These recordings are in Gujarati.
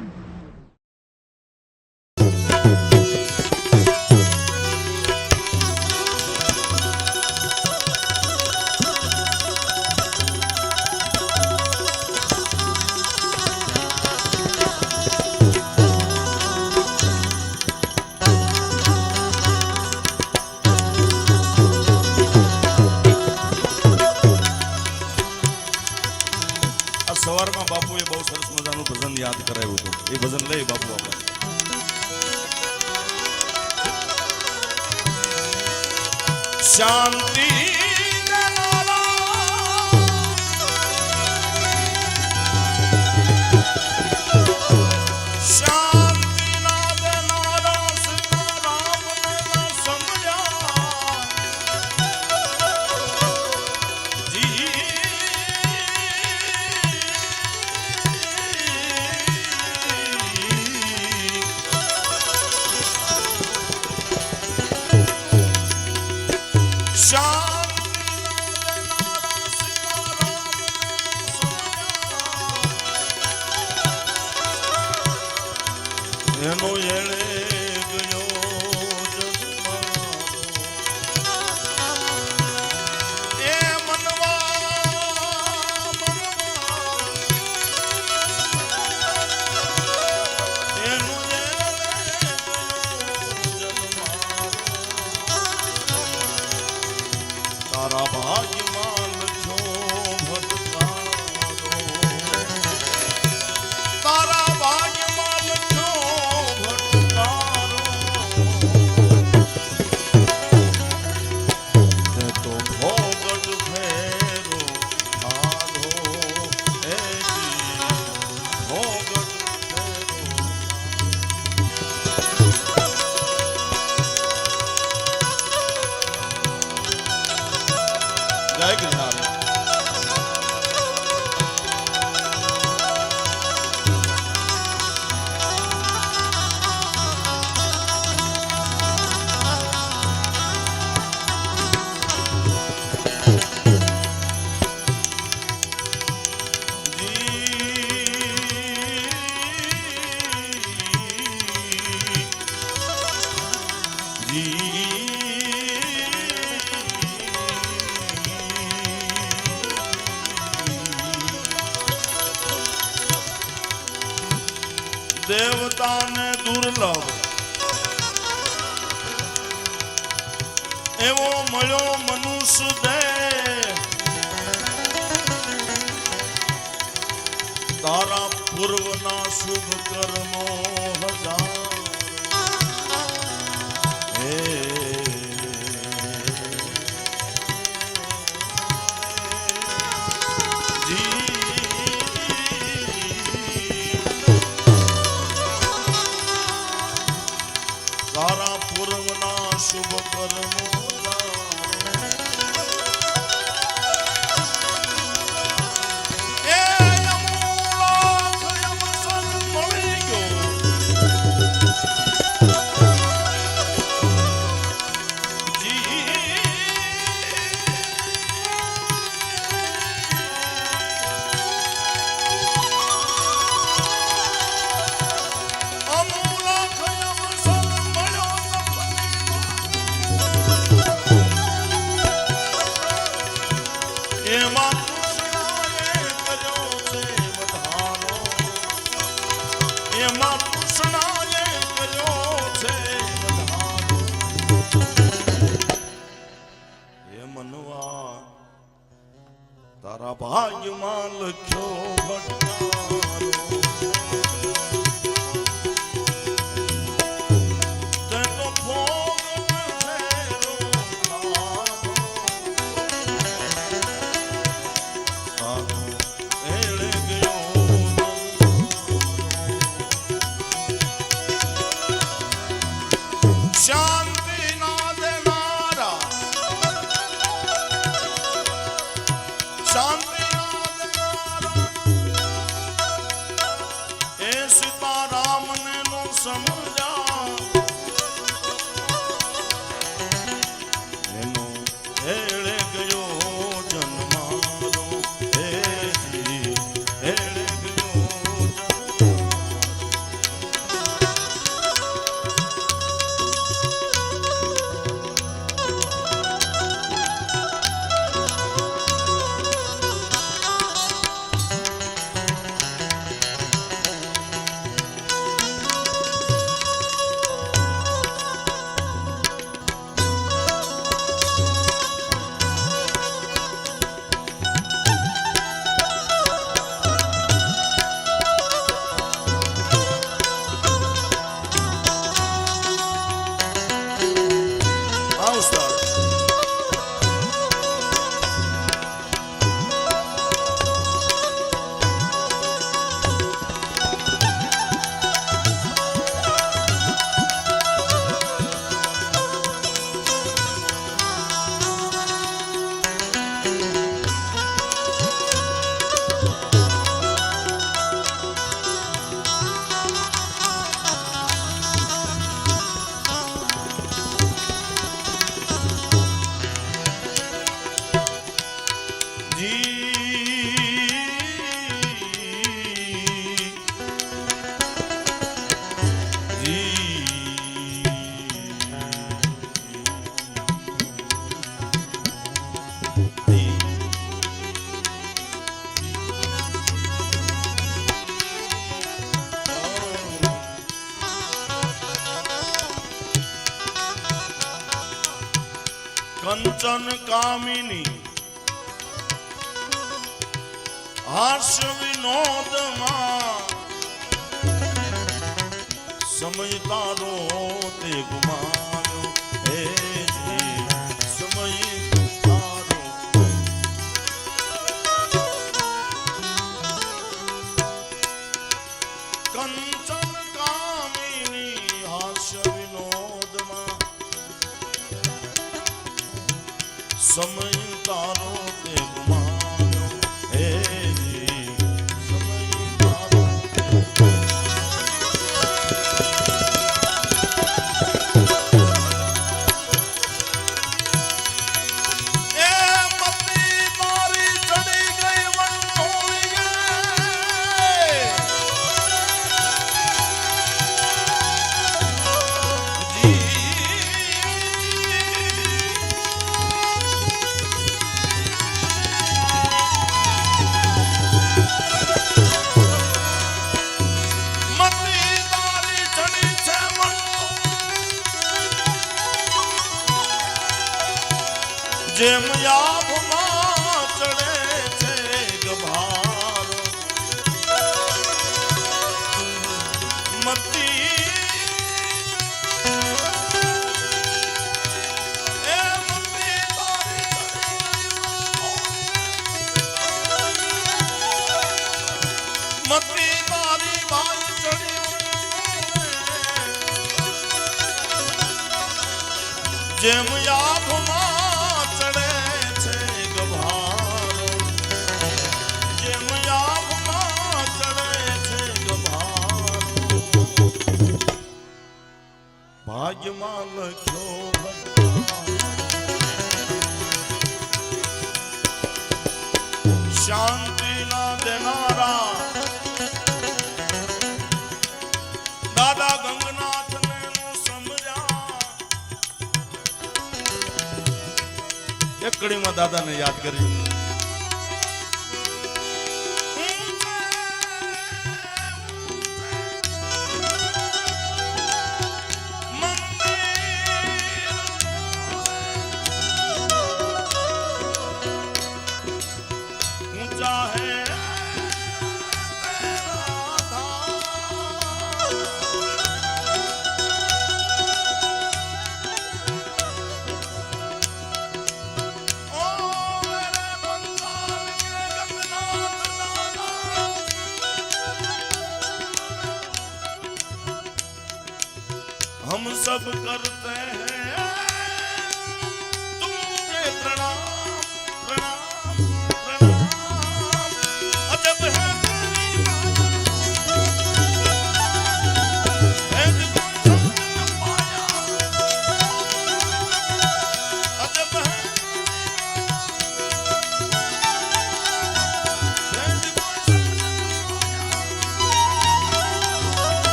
Mm-hmm. શાંતિ. જય જ્ઞાન દેવતાને દુર્લભ. એવો મળ્યો મનુષ્ય દે તારા પૂર્વના શુભ કર્મો હજાર કંચન કામિની. હાસ્ય વિનોદમાં. સમજતા રો તે ગુમા શાંતિ દેનારા દાદા ગંગનાથ ને સમજ્યા એકડીમાં દાદાને યાદ કરી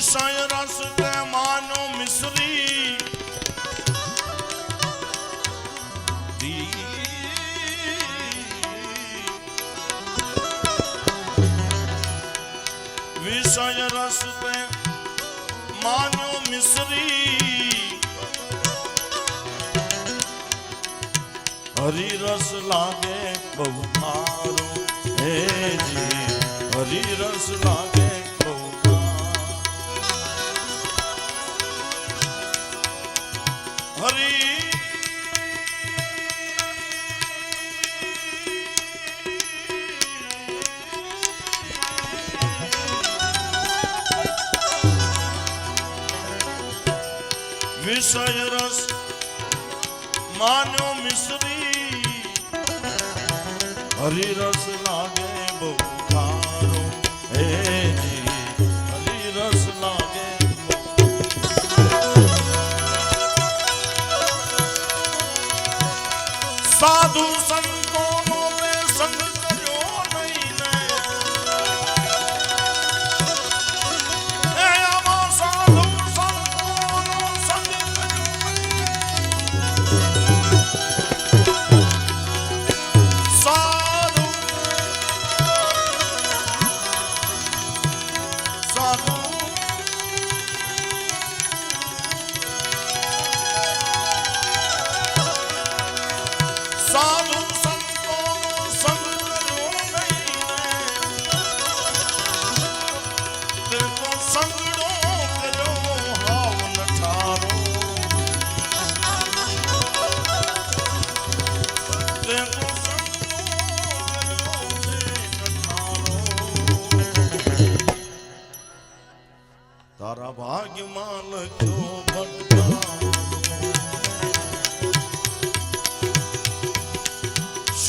ਵਿਸਾਇ ਰਸ ਤੇ ਮਾਨੋ ਮਿਸਰੀ। ਰਸ ਤੇ ਮਾਨੋ ਮਿਸਰੀ। ਹਰੀ ਰਸ ਲਾਗੇ ਭਵ ਮਾਰੋ ਏ ਜੀ, ਹਰੀ ਰਸ ਲਾਗੇ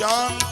શાંતિ